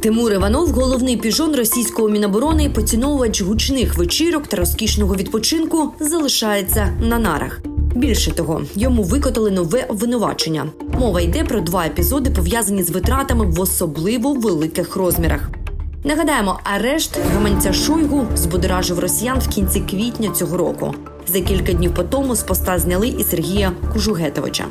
Тимур Іванов, головний піжон російського міноборони, поціновувач гучних вечірок та розкішного відпочинку, залишається на нарах. Більше того, йому викотали нове обвинувачення. Мова йде про два епізоди, пов'язані з витратами в особливо великих розмірах. Нагадаємо, арешт гаманця Шойгу збудоражив росіян в кінці квітня цього року. За кілька днів по тому з поста зняли і Сергія Кужугетовича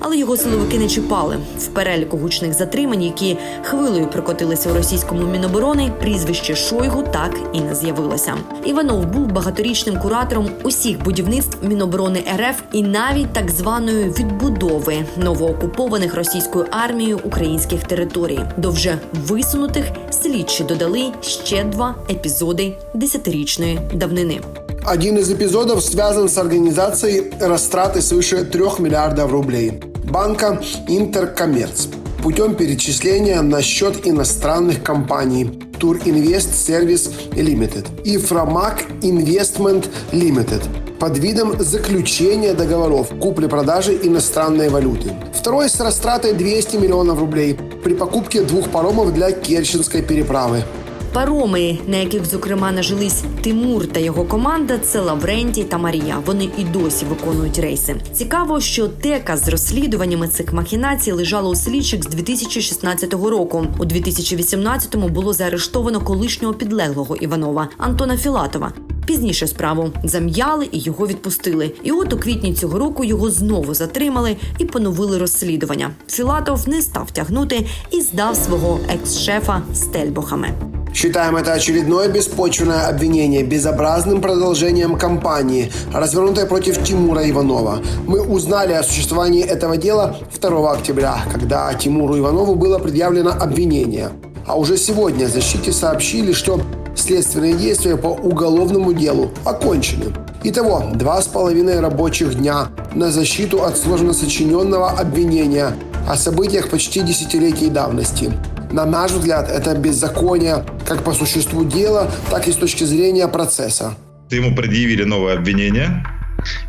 Але його силовики не чіпали в переліку гучних затримань, які хвилею прокотилися у російському міноборони. Прізвище Шойгу так і не з'явилося. Іванов був багаторічним куратором усіх будівництв Міноборони РФ і навіть так званої відбудови новоокупованих російською армією українських територій. До вже висунутих слідчі додали ще два епізоди десятирічної давнини. Один из эпизодов связан с организацией растраты свыше 3 миллиардов рублей Банка Интеркоммерц путем перечисления на счет иностранных компаний Туринвест Сервис Limited и Фромак Инвестмент Limited под видом заключения договоров купли-продажи иностранной валюты. Второй с растратой 200 миллионов рублей при покупке двух паромов для Керченской переправы. Пароми, на яких зокрема нажились Тимур та його команда, це Лаврентій та Марія. Вони і досі виконують рейси. Цікаво, що тека з розслідуваннями цих махінацій лежала у слідчих з 2016 року. У 2018-му було заарештовано колишнього підлеглого Іванова Антона Філатова. Пізніше справу зам'яли і його відпустили. І от у квітні цього року його знову затримали і поновили розслідування. Філатов не став тягнути і здав свого екс-шефа Стельбохами. Считаем это очередное беспочвенное обвинение безобразным продолжением кампании, развернутой против Тимура Иванова. Мы узнали о существовании этого дела 2 октября, когда Тимуру Иванову было предъявлено обвинение. А уже сегодня защите сообщили, что следственные действия по уголовному делу окончены. Итого, два с половиной рабочих дня на защиту от сложно сочиненного обвинения о событиях почти десятилетней давности. На наш взгляд, это беззаконие как по существу дела, так и с точки зрения процесса. Ему предъявили новое обвинение.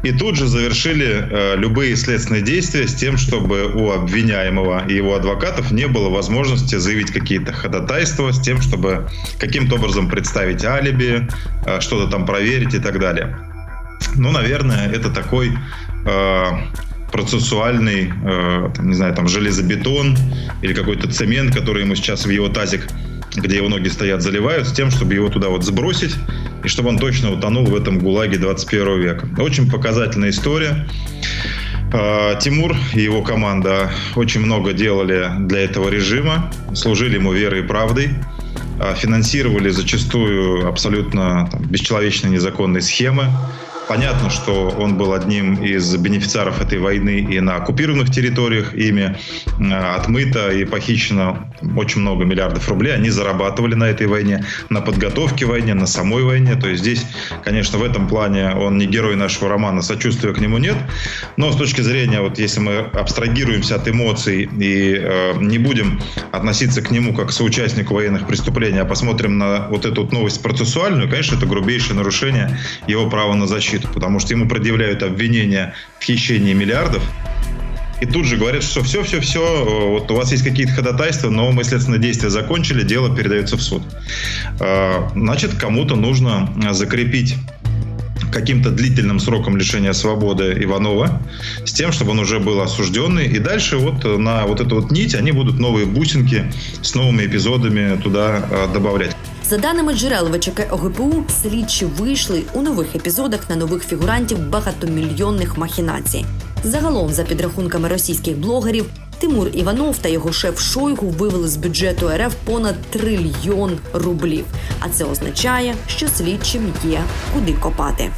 И тут же завершили э, любые следственные действия с тем, чтобы у обвиняемого и его адвокатов не было возможности заявить какие-то ходатайства, с тем, чтобы каким-то образом представить алиби, э, что-то там проверить и так далее. Ну, наверное, это такой э, процессуальный, э, там, не знаю, там железобетон или какой-то цемент, который ему сейчас в его тазик, где его ноги стоят, заливают, с тем, чтобы его туда вот сбросить, и чтобы он точно утонул в этом ГУЛАГе 21 века. Очень показательная история. Э, Тимур и его команда очень много делали для этого режима, служили ему верой и правдой, э, финансировали зачастую абсолютно там, бесчеловечные незаконные схемы, Понятно, что он был одним из бенефициаров этой войны и на оккупированных территориях. Ими э, отмыто и похищено очень много миллиардов рублей. Они зарабатывали на этой войне, на подготовке войне, на самой войне. То есть здесь, конечно, в этом плане он не герой нашего романа, сочувствия к нему нет. Но с точки зрения, вот если мы абстрагируемся от эмоций и э, не будем относиться к нему как к соучастнику военных преступлений, а посмотрим на вот эту новость процессуальную, конечно, это грубейшее нарушение его права на защиту защиту, потому что ему предъявляют обвинения в хищении миллиардов, и тут же говорят, что все-все-все, вот у вас есть какие-то ходатайства, но мы следственные действия закончили, дело передается в суд. Значит, кому-то нужно закрепить каким-то длительным сроком лишения свободы Иванова с тем, чтобы он уже был осужденный. И дальше вот на вот эту вот нить они будут новые бусинки с новыми эпизодами туда добавлять. За даними джерел ВЧК ОГПУ, слідчі вийшли у нових епізодах на нових фігурантів багатомільйонних махінацій. Загалом, за підрахунками російських блогерів, Тимур Іванов та його шеф Шойгу вивели з бюджету РФ понад трильйон рублів. А це означає, що слідчим є куди копати.